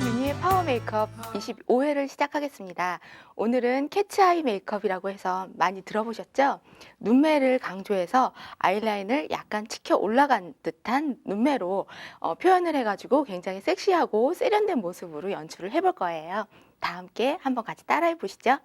유니의 파워 메이크업 25회를 시작하겠습니다. 오늘은 캐치아이 메이크업이라고 해서 많이 들어보셨죠? 눈매를 강조해서 아이라인을 약간 치켜 올라간 듯한 눈매로 어, 표현을 해가지고 굉장히 섹시하고 세련된 모습으로 연출을 해볼 거예요. 다 함께 한번 같이 따라해 보시죠.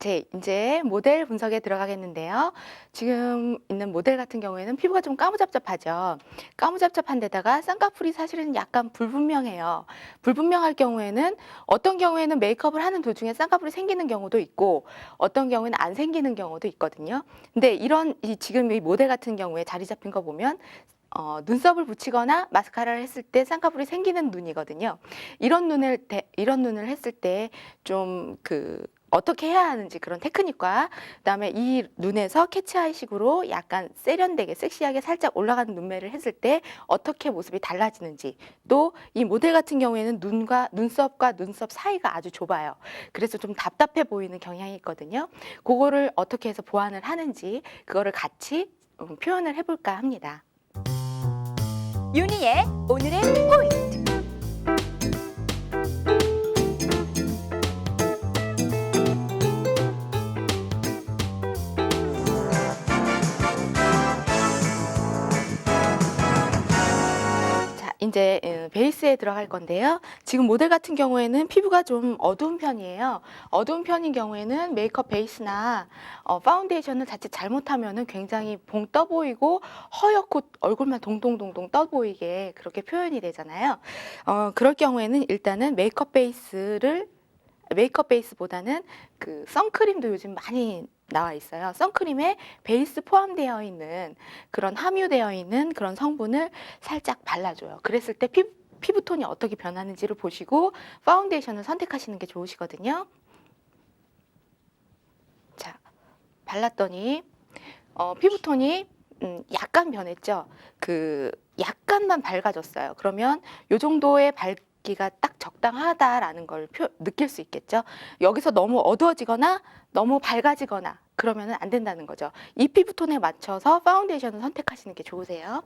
제 이제 모델 분석에 들어가겠는데요. 지금 있는 모델 같은 경우에는 피부가 좀 까무잡잡하죠. 까무잡잡한 데다가 쌍꺼풀이 사실은 약간 불분명해요. 불분명할 경우에는 어떤 경우에는 메이크업을 하는 도중에 쌍꺼풀이 생기는 경우도 있고 어떤 경우에는 안 생기는 경우도 있거든요. 근데 이런 이 지금 이 모델 같은 경우에 자리 잡힌 거 보면 어, 눈썹을 붙이거나 마스카라를 했을 때 쌍꺼풀이 생기는 눈이거든요. 이런 눈을 대- 이런 눈을 했을 때 좀그 어떻게 해야 하는지 그런 테크닉과 그다음에 이 눈에서 캐치아이식으로 약간 세련되게 섹시하게 살짝 올라가는 눈매를 했을 때 어떻게 모습이 달라지는지 또 이 모델 같은 경우에는 눈과 눈썹과 눈썹 사이가 아주 좁아요. 그래서 좀 답답해 보이는 경향이 있거든요. 그거를 어떻게 해서 보완을 하는지 그거를 같이 음, 표현을 해볼까 합니다. 유니의 오늘의 포인트. 이제 어, 베이스에 들어갈 건데요. 지금 모델 같은 경우에는 피부가 좀 어두운 편이에요. 어두운 편인 경우에는 메이크업 베이스나 어, 파운데이션을 자칫 잘못하면은 굉장히 봉 떠 보이고 허옇고 얼굴만 동동동동 떠 보이게 그렇게 표현이 되잖아요. 어, 그럴 경우에는 일단은 메이크업 베이스를 메이크업 베이스보다는 그 선크림도 요즘 많이 나와 있어요. 선크림에 베이스 포함되어 있는 그런 함유되어 있는 그런 성분을 살짝 발라줘요. 그랬을 때 피, 피부톤이 어떻게 변하는지를 보시고 파운데이션을 선택하시는 게 좋으시거든요. 자, 발랐더니 어, 피부톤이 음, 약간 변했죠. 그 약간만 밝아졌어요. 그러면 요 정도의 밝 기가 딱 적당하다라는 걸 표, 느낄 수 있겠죠. 여기서 너무 어두워지거나 너무 밝아지거나 그러면 안 된다는 거죠. 이 피부톤에 맞춰서 파운데이션을 선택하시는 게 좋으세요.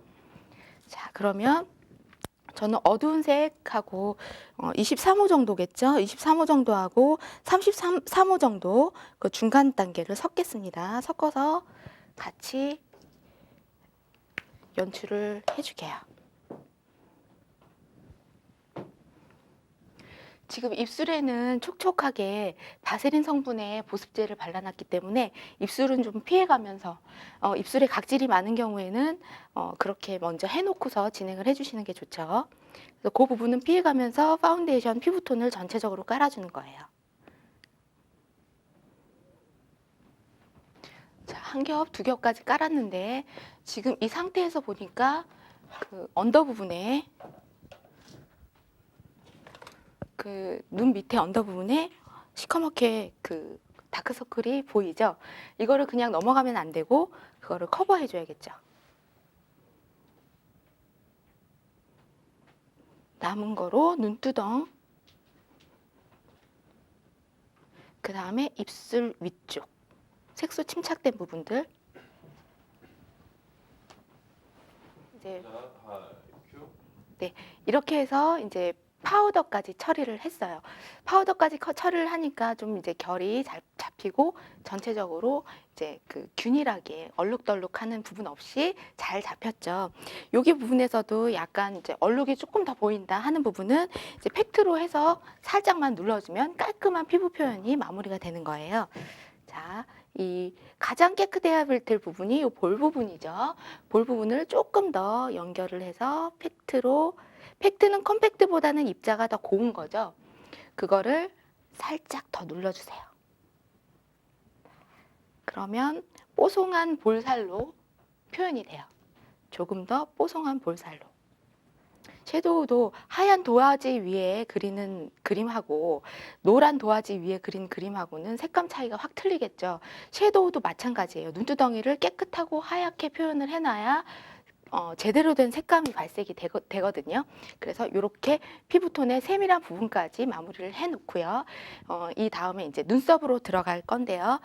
자, 그러면 저는 어두운 색하고 어, 23호 정도겠죠. 23호 정도 하고 33호 정도 그 중간 단계를 섞겠습니다. 섞어서 같이 연출을 해주게요. 지금 입술에는 촉촉하게 바세린 성분의 보습제를 발라놨기 때문에 입술은 좀 피해가면서 어, 입술에 각질이 많은 경우에는 어, 그렇게 먼저 해놓고서 진행을 해주시는 게 좋죠. 그래서 그 부분은 피해가면서 파운데이션 피부톤을 전체적으로 깔아주는 거예요. 자, 한 겹, 두 겹까지 깔았는데 지금 이 상태에서 보니까 그 언더 부분에 그 눈 밑에 언더 부분에 시커멓게 그 다크서클이 보이죠? 이거를 그냥 넘어가면 안 되고 그거를 커버해 줘야겠죠. 남은 거로 눈두덩 그 다음에 입술 위쪽 색소 침착된 부분들 이제 이렇게 해서 이제 파우더까지 처리를 했어요. 파우더까지 커- 처리를 하니까 좀 이제 결이 잘 잡히고 전체적으로 이제 그 균일하게 얼룩덜룩하는 부분 없이 잘 잡혔죠. 여기 부분에서도 약간 이제 얼룩이 조금 더 보인다 하는 부분은 이제 팩트로 해서 살짝만 눌러주면 깔끔한 피부 표현이 마무리가 되는 거예요. 자, 이 가장 깨끗해야 될 부분이 이 볼 부분이죠. 볼 부분을 조금 더 연결을 해서 팩트로 팩트는 컴팩트보다는 입자가 더 고운 거죠. 그거를 살짝 더 눌러주세요. 그러면 뽀송한 볼살로 표현이 돼요. 조금 더 뽀송한 볼살로. 섀도우도 하얀 도화지 위에 그리는 그림하고 노란 도화지 위에 그린 그림하고는 색감 차이가 확 틀리겠죠. 섀도우도 마찬가지예요. 눈두덩이를 깨끗하고 하얗게 표현을 해놔야 어, 제대로 된 색감이 발색이 되거, 되거든요. 그래서 이렇게 피부톤의 세밀한 부분까지 마무리를 해놓고요. 어, 이 다음에 이제 눈썹으로 들어갈 건데요.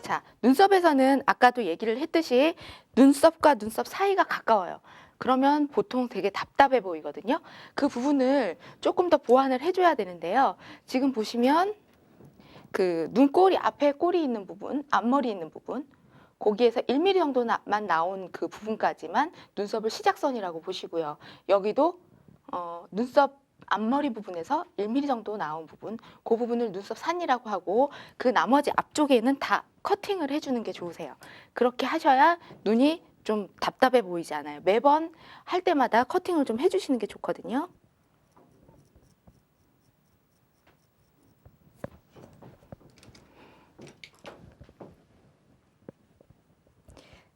자, 눈썹에서는 아까도 얘기를 했듯이 눈썹과 눈썹 사이가 가까워요. 그러면 보통 되게 답답해 보이거든요. 그 부분을 조금 더 보완을 해줘야 되는데요. 지금 보시면 그 눈꼬리 앞에 꼬리 있는 부분, 앞머리 있는 부분, 거기에서 1mm 정도만 나온 그 부분까지만 눈썹을 시작선이라고 보시고요. 여기도 어, 눈썹 앞머리 부분에서 1mm 정도 나온 부분, 그 부분을 눈썹 산이라고 하고 그 나머지 앞쪽에는 다 커팅을 해주는 게 좋으세요. 그렇게 하셔야 눈이 좀 답답해 보이지 않아요. 매번 할 때마다 커팅을 좀 해주시는 게 좋거든요.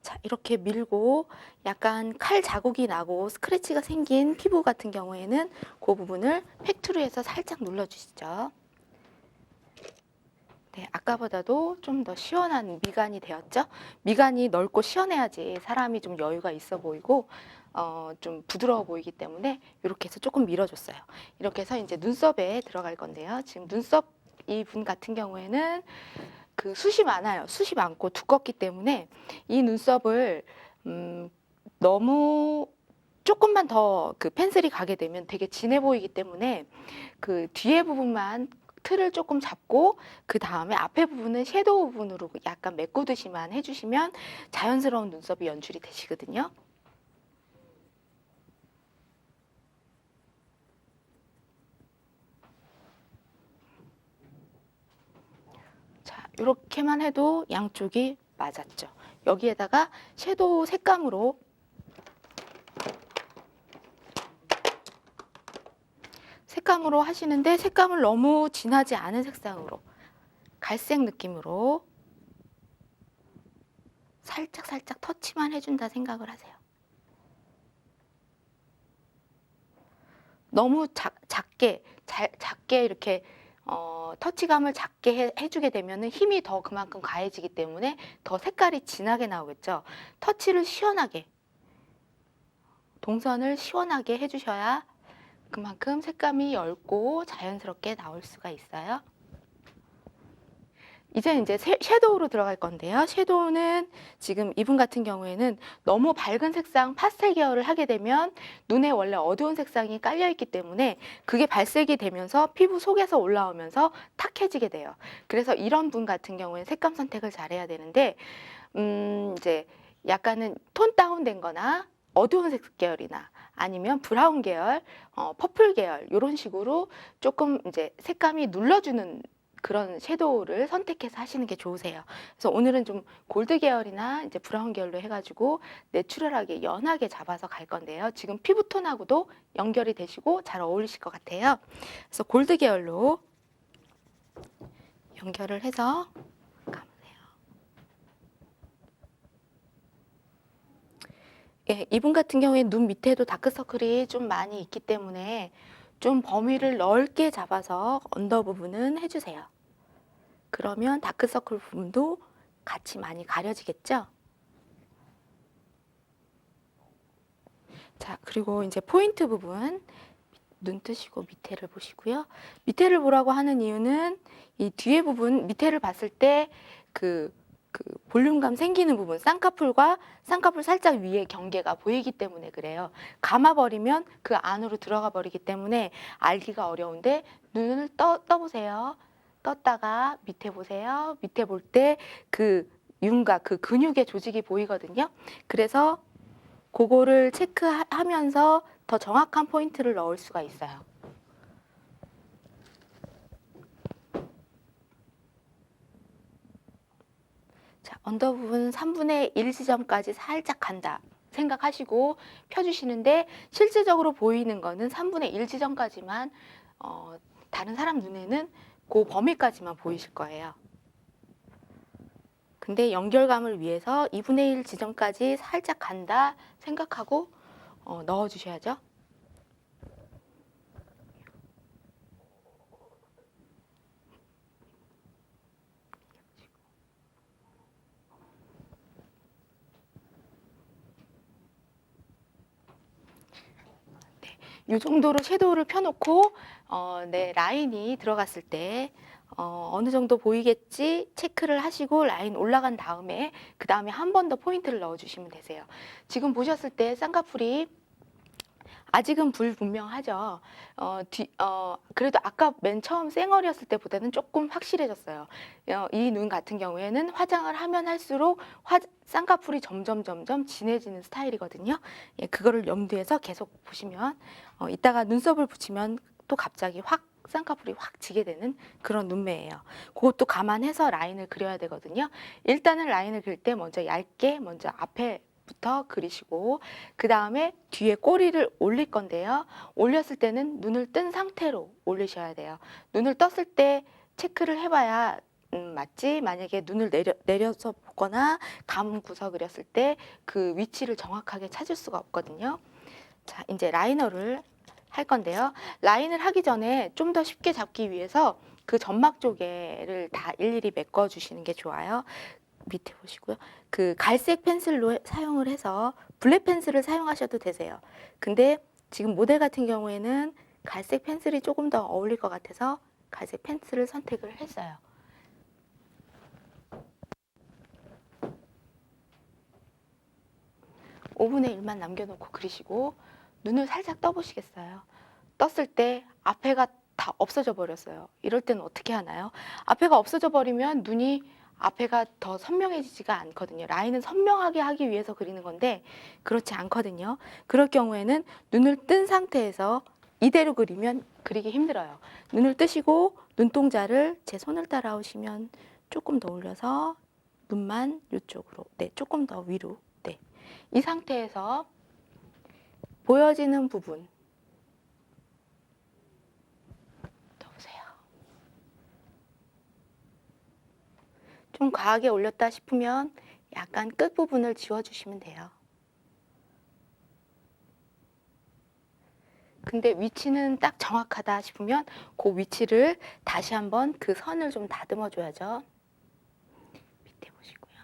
자, 이렇게 밀고 약간 칼 자국이 나고 스크래치가 생긴 피부 같은 경우에는 그 부분을 팩트루에서 살짝 눌러주시죠. 네, 아까보다도 좀 더 시원한 미간이 되었죠. 미간이 넓고 시원해야지 사람이 좀 여유가 있어 보이고 어, 좀 부드러워 보이기 때문에 이렇게 해서 조금 밀어줬어요. 이렇게 해서 이제 눈썹에 들어갈 건데요. 지금 눈썹 이 분 같은 경우에는 그 숱이 많아요. 숱이 많고 두껍기 때문에 이 눈썹을 음, 너무 조금만 더 그 펜슬이 가게 되면 되게 진해 보이기 때문에 그 뒤에 부분만 틀을 조금 잡고 그 다음에 앞에 부분은 섀도우 부분으로 약간 메꾸듯이만 해주시면 자연스러운 눈썹이 연출이 되시거든요. 자, 이렇게만 해도 양쪽이 맞았죠. 여기에다가 섀도우 색감으로 색감으로 하시는데 색감을 너무 진하지 않은 색상으로 갈색 느낌으로 살짝 살짝 터치만 해준다 생각을 하세요. 너무 작, 작게 잘, 작게 이렇게 어, 터치감을 작게 해, 해주게 되면은 힘이 더 그만큼 가해지기 때문에 더 색깔이 진하게 나오겠죠. 터치를 시원하게 동선을 시원하게 해주셔야 그만큼 색감이 엷고 자연스럽게 나올 수가 있어요. 이제 이제 새- 섀도우로 들어갈 건데요. 섀도우는 지금 이분 같은 경우에는 너무 밝은 색상 파스텔 계열을 하게 되면 눈에 원래 어두운 색상이 깔려 있기 때문에 그게 발색이 되면서 피부 속에서 올라오면서 탁해지게 돼요. 그래서 이런 분 같은 경우에는 색감 선택을 잘해야 되는데 음 이제 약간은 톤 다운된 거나 어두운 색 계열이나 아니면 브라운 계열, 어, 퍼플 계열 이런 식으로 조금 이제 색감이 눌러주는 그런 섀도우를 선택해서 하시는 게 좋으세요. 그래서 오늘은 좀 골드 계열이나 이제 브라운 계열로 해가지고 내추럴하게 연하게 잡아서 갈 건데요. 지금 피부톤하고도 연결이 되시고 잘 어울리실 것 같아요. 그래서 골드 계열로 연결을 해서 감으세요. 예, 이분 같은 경우에 눈 밑에도 다크서클이 좀 많이 있기 때문에 좀 범위를 넓게 잡아서 언더 부분은 해주세요. 그러면 다크서클 부분도 같이 많이 가려지겠죠? 자, 그리고 이제 포인트 부분 눈 뜨시고 밑에를 보시고요. 밑에를 보라고 하는 이유는 이 뒤에 부분 밑에를 봤을 때그 그 볼륨감 생기는 부분 쌍꺼풀과 쌍꺼풀 살짝 위에 경계가 보이기 때문에 그래요. 감아버리면 그 안으로 들어가 버리기 때문에 알기가 어려운데 눈을 떠, 떠보세요. 떴다가 밑에 보세요. 밑에 볼 때 그 윤곽, 그 근육의 조직이 보이거든요. 그래서 그거를 체크하면서 더 정확한 포인트를 넣을 수가 있어요. 자, 언더 부분 3분의 1 지점까지 살짝 간다. 생각하시고 펴주시는데 실질적으로 보이는 거는 3분의 1 지점까지만 어, 다른 사람 눈에는 그 범위까지만 보이실 거예요. 근데 연결감을 위해서 2분의 1 지점까지 살짝 간다 생각하고 어, 넣어 주셔야죠. 이 정도로 섀도우를 펴놓고 어, 네, 라인이 들어갔을 때 어, 어느 정도 보이겠지 체크를 하시고 라인 올라간 다음에 그 다음에 한 번 더 포인트를 넣어주시면 되세요. 지금 보셨을 때 쌍꺼풀이 아직은 불분명하죠. 어, 뒤, 어, 그래도 아까 맨 처음 쌩얼이었을 때보다는 조금 확실해졌어요. 어, 이눈 같은 경우에는 화장을 하면 할수록 화, 쌍꺼풀이 점점 점점 진해지는 스타일이거든요. 예, 그거를 염두에서 계속 보시면 어, 이따가 눈썹을 붙이면 또 갑자기 확 쌍꺼풀이 확 지게 되는 그런 눈매예요. 그것도 감안해서 라인을 그려야 되거든요. 일단은 라인을 그릴 때 먼저 얇게 먼저 앞에 부터 그리시고 그 다음에 뒤에 꼬리를 올릴 건데요. 올렸을 때는 눈을 뜬 상태로 올리셔야 돼요. 눈을 떴을 때 체크를 해봐야 음, 맞지? 만약에 눈을 내려, 내려서 보거나 감고서 그렸을 때 그 위치를 정확하게 찾을 수가 없거든요. 자, 이제 라이너를 할 건데요. 라인을 하기 전에 좀 더 쉽게 잡기 위해서 그 점막 쪽에를 다 일일이 메꿔 주시는 게 좋아요. 밑에 보시고요. 그 갈색 펜슬로 해- 사용을 해서 블랙 펜슬을 사용하셔도 되세요. 근데 지금 모델 같은 경우에는 갈색 펜슬이 조금 더 어울릴 것 같아서 갈색 펜슬을 선택을 했어요. 오분의 1만 남겨놓고 그리시고 눈을 살짝 떠보시겠어요? 떴을 때 앞에가 다 없어져 버렸어요. 이럴 때는 어떻게 하나요? 앞에가 없어져 버리면 눈이 앞에가 더 선명해지지가 않거든요. 라인은 선명하게 하기 위해서 그리는 건데 그렇지 않거든요. 그럴 경우에는 눈을 뜬 상태에서 이대로 그리면 그리기 힘들어요. 눈을 뜨시고 눈동자를 제 손을 따라오시면 조금 더 올려서 눈만 이쪽으로, 네, 조금 더 위로, 네. 이 상태에서 보여지는 부분 더 보세요. 좀 과하게 올렸다 싶으면 약간 끝 부분을 지워주시면 돼요. 근데 위치는 딱 정확하다 싶으면 그 위치를 다시 한번 그 선을 좀 다듬어 줘야죠. 밑에 보시고요.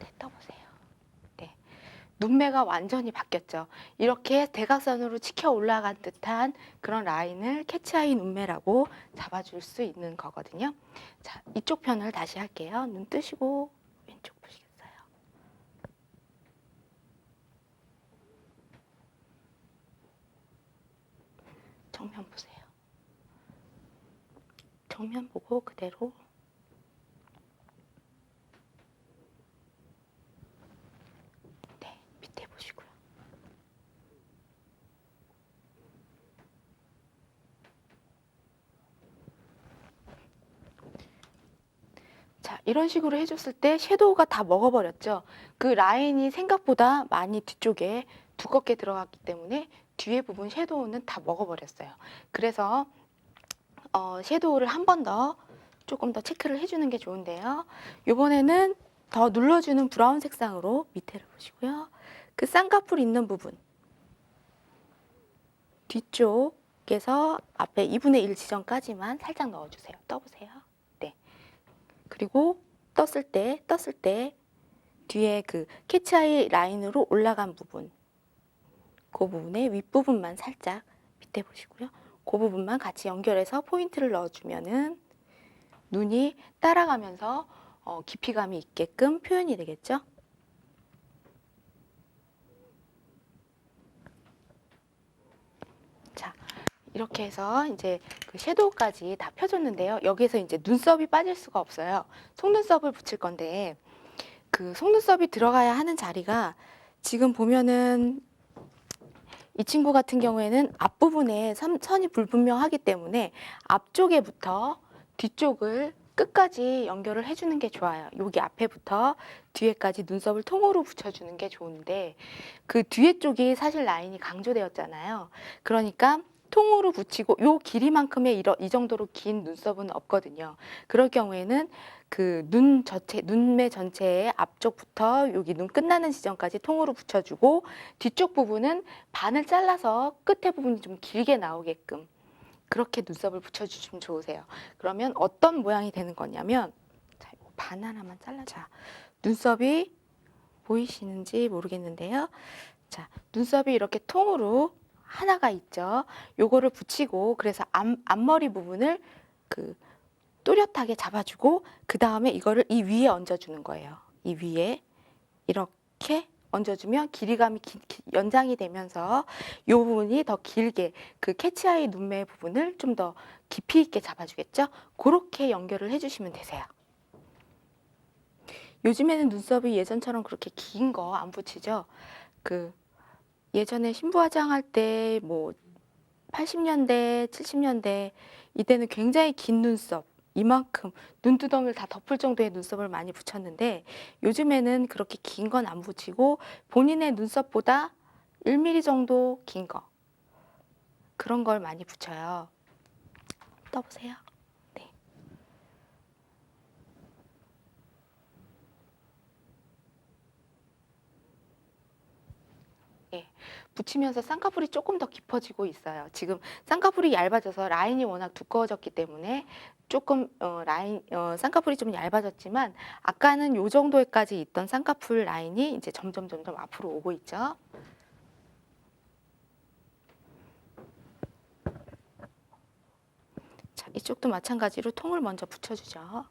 네, 떠보세요. 네. 눈매가 완전히 바뀌었죠. 이렇게 대각선으로 치켜 올라간 듯한 그런 라인을 캐치아이 눈매라고 잡아줄 수 있는 거거든요. 자, 이쪽 편을 다시 할게요. 눈 뜨시고 왼쪽 보시겠어요? 정면 보세요. 정면 보고 그대로 네, 밑에 보시고요. 자, 이런 식으로 해줬을 때 섀도우가 다 먹어버렸죠. 그 라인이 생각보다 많이 뒤쪽에 두껍게 들어갔기 때문에 뒤에 부분 섀도우는 다 먹어버렸어요. 그래서 어, 섀도우를 한 번 더 조금 더 체크를 해주는 게 좋은데요. 이번에는 더 눌러주는 브라운 색상으로 밑에를 보시고요. 그 쌍꺼풀 있는 부분 뒤쪽에서 앞에 2분의 1 지점까지만 살짝 넣어주세요. 떠보세요. 네. 그리고 떴을 때 떴을 때 뒤에 그 캐치아이 라인으로 올라간 부분 그 부분의 윗부분만 살짝 밑에 보시고요. 그 부분만 같이 연결해서 포인트를 넣어주면은 눈이 따라가면서 어, 깊이감이 있게끔 표현이 되겠죠. 자, 이렇게 해서 이제 그 섀도우까지 다 펴줬는데요. 여기에서 이제 눈썹이 빠질 수가 없어요. 속눈썹을 붙일 건데 그 속눈썹이 들어가야 하는 자리가 지금 보면은 이 친구 같은 경우에는 앞부분에 선, 선이 불분명하기 때문에 앞쪽에부터 뒤쪽을 끝까지 연결을 해주는 게 좋아요. 여기 앞에부터 뒤에까지 눈썹을 통으로 붙여주는 게 좋은데 그 뒤에 쪽이 사실 라인이 강조되었잖아요. 그러니까 통으로 붙이고 요 길이만큼의 이러, 이 정도로 긴 눈썹은 없거든요. 그럴 경우에는 그 눈 전체 눈매 전체의 앞쪽부터 여기 눈 끝나는 지점까지 통으로 붙여주고 뒤쪽 부분은 반을 잘라서 끝에 부분이 좀 길게 나오게끔 그렇게 눈썹을 붙여주시면 좋으세요. 그러면 어떤 모양이 되는 거냐면 자, 반 하나만 잘라자. 눈썹이 보이시는지 모르겠는데요. 자, 눈썹이 이렇게 통으로 하나가 있죠. 요거를 붙이고 그래서 앞, 앞머리 부분을 그 또렷하게 잡아주고 그 다음에 이거를 이 위에 얹어주는 거예요. 이 위에 이렇게 얹어주면 길이감이 기- 기- 연장이 되면서 이 부분이 더 길게 그 캐치아이 눈매 부분을 좀 더 깊이 있게 잡아주겠죠. 그렇게 연결을 해주시면 되세요. 요즘에는 눈썹이 예전처럼 그렇게 긴 거 안 붙이죠. 그 예전에 신부 화장 할 때 뭐 80년대, 70년대 이때는 굉장히 긴 눈썹 이만큼 눈두덩이를 다 덮을 정도의 눈썹을 많이 붙였는데 요즘에는 그렇게 긴 건 안 붙이고 본인의 눈썹보다 1mm 정도 긴 거 그런 걸 많이 붙여요. 떠보세요. 네. 붙이면서 쌍꺼풀이 조금 더 깊어지고 있어요. 지금 쌍꺼풀이 얇아져서 라인이 워낙 두꺼워졌기 때문에 조금 어, 라인 어, 쌍꺼풀이 좀 얇아졌지만 아까는 요 정도까지 있던 쌍꺼풀 라인이 이제 점점 점점 앞으로 오고 있죠. 자, 이쪽도 마찬가지로 통을 먼저 붙여주죠.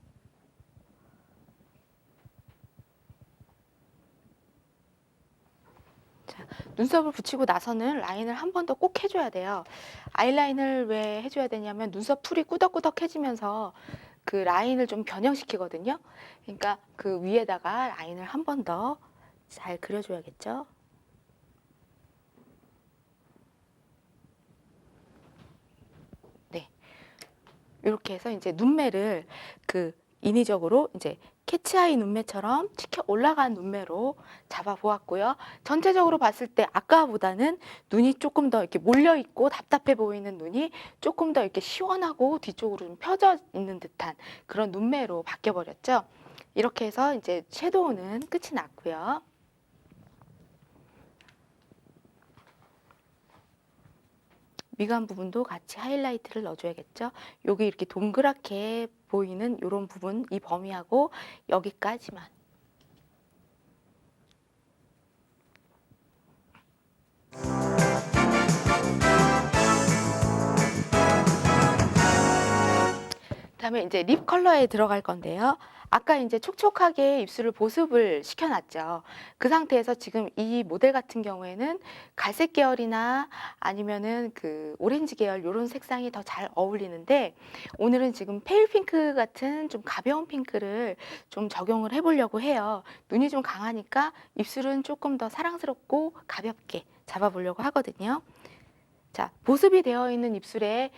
눈썹을 붙이고 나서는 라인을 한 번 더 꼭 해줘야 돼요. 아이라인을 왜 해줘야 되냐면 눈썹 풀이 꾸덕꾸덕해지면서 그 라인을 좀 변형시키거든요. 그러니까 그 위에다가 라인을 한 번 더 잘 그려줘야겠죠. 네. 이렇게 해서 이제 눈매를 그 인위적으로 이제 캐치아이 눈매처럼 치켜 올라간 눈매로 잡아 보았고요. 전체적으로 봤을 때 아까보다는 눈이 조금 더 이렇게 몰려 있고 답답해 보이는 눈이 조금 더 이렇게 시원하고 뒤쪽으로 좀 펴져 있는 듯한 그런 눈매로 바뀌어 버렸죠. 이렇게 해서 이제 섀도우는 끝이 났고요. 미간 부분도 같이 하이라이트를 넣어줘야겠죠. 여기 이렇게 동그랗게 보이는 이런 부분, 이 범위하고 여기까지만. 다음에 이제 립 컬러에 들어갈 건데요. 아까 이제 촉촉하게 입술을 보습을 시켜놨죠. 그 상태에서 지금 이 모델 같은 경우에는 갈색 계열이나 아니면은 그 오렌지 계열 이런 색상이 더 잘 어울리는데 오늘은 지금 페일 핑크 같은 좀 가벼운 핑크를 좀 적용을 해보려고 해요. 눈이 좀 강하니까 입술은 조금 더 사랑스럽고 가볍게 잡아보려고 하거든요. 자, 보습이 되어 있는 입술에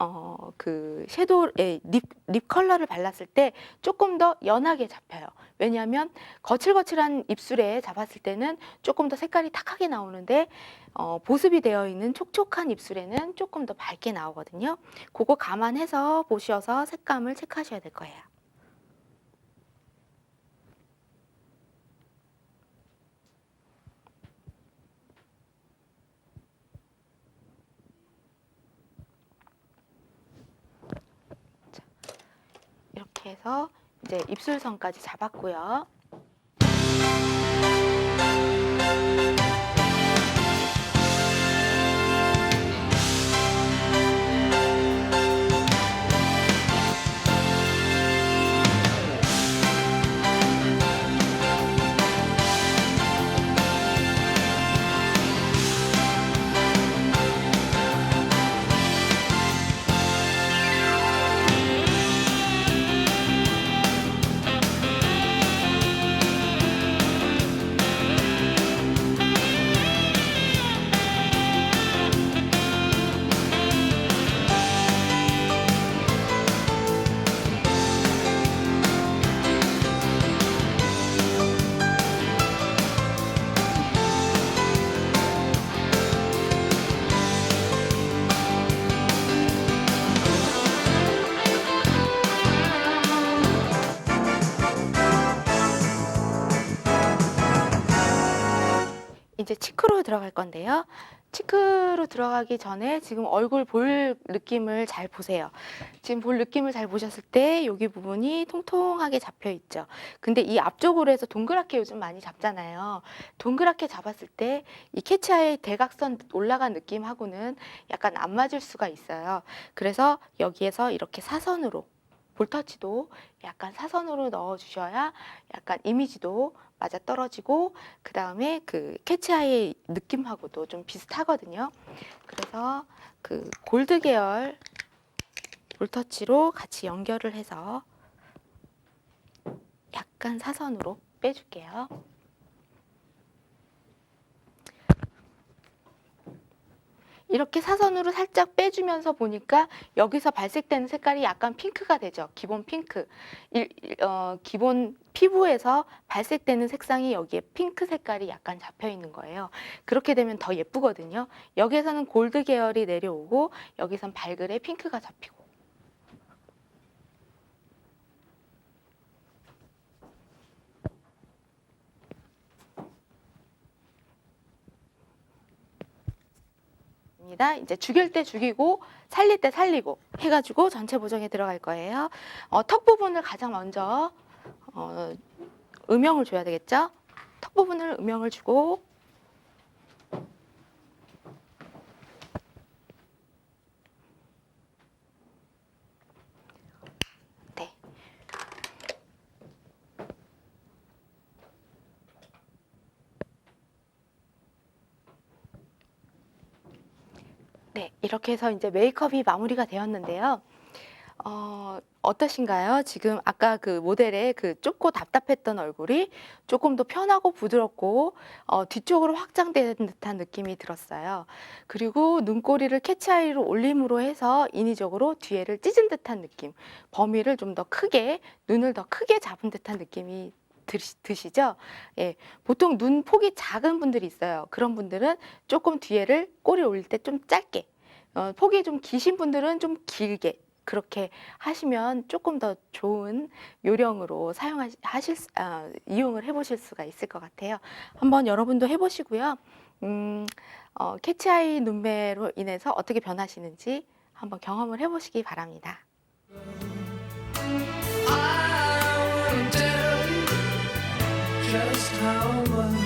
어, 그 섀도우, 예, 립, 립 컬러를 발랐을 때 조금 더 연하게 잡혀요. 왜냐하면 거칠거칠한 입술에 잡았을 때는 조금 더 색깔이 탁하게 나오는데 어, 보습이 되어 있는 촉촉한 입술에는 조금 더 밝게 나오거든요. 그거 감안해서 보셔서 색감을 체크하셔야 될 거예요. 이렇게 해서 이제 입술선까지 잡았고요. 들어갈 건데요. 치크로 들어가기 전에 지금 얼굴 볼 느낌을 잘 보세요. 지금 볼 느낌을 잘 보셨을 때 여기 부분이 통통하게 잡혀 있죠. 근데 이 앞쪽으로 해서 동그랗게 요즘 많이 잡잖아요. 동그랗게 잡았을 때 이 캐치아의 대각선 올라간 느낌하고는 약간 안 맞을 수가 있어요. 그래서 여기에서 이렇게 사선으로 볼터치도 약간 사선으로 넣어 주셔야 약간 이미지도 맞아 떨어지고 그 다음에 그 캐치아이의 느낌하고도 좀 비슷하거든요. 그래서 그 골드 계열 볼터치로 같이 연결을 해서 약간 사선으로 빼줄게요. 이렇게 사선으로 살짝 빼주면서 보니까 여기서 발색되는 색깔이 약간 핑크가 되죠. 기본 핑크. 일- 일- 어, 기본 피부에서 발색되는 색상이 여기에 핑크 색깔이 약간 잡혀 있는 거예요. 그렇게 되면 더 예쁘거든요. 여기에서는 골드 계열이 내려오고 여기선 발그레 핑크가 잡히고. 입니다. 이제 죽일 때 죽이고 살릴 때 살리고 해가지고 전체 보정에 들어갈 거예요. 어, 턱 부분을 가장 먼저 어, 음영을 줘야 되겠죠? 턱 부분을 음영을 주고 네. 네, 이렇게 해서 이제 메이크업이 마무리가 되었는데요. 어, 어떠신가요? 지금 아까 그 모델의 그 좁고 답답했던 얼굴이 조금 더 편하고 부드럽고 어, 뒤쪽으로 확장된 듯한 느낌이 들었어요. 그리고 눈꼬리를 캐치아이로 올림으로 해서 인위적으로 뒤에를 찢은 듯한 느낌, 범위를 좀 더 크게, 눈을 더 크게 잡은 듯한 느낌이 드시, 드시죠? 예, 보통 눈 폭이 작은 분들이 있어요. 그런 분들은 조금 뒤에를 꼬리 올릴 때 좀 짧게, 어, 폭이 좀 기신 분들은 좀 길게 그렇게 하시면 조금 더 좋은 요령으로 사용하실 수- 아, 이용을 해보실 수가 있을 것 같아요. 한번 여러분도 해보시고요. 음, 어, 캐치아이 눈매로 인해서 어떻게 변하시는지 한번 경험을 해보시기 바랍니다. I you just how much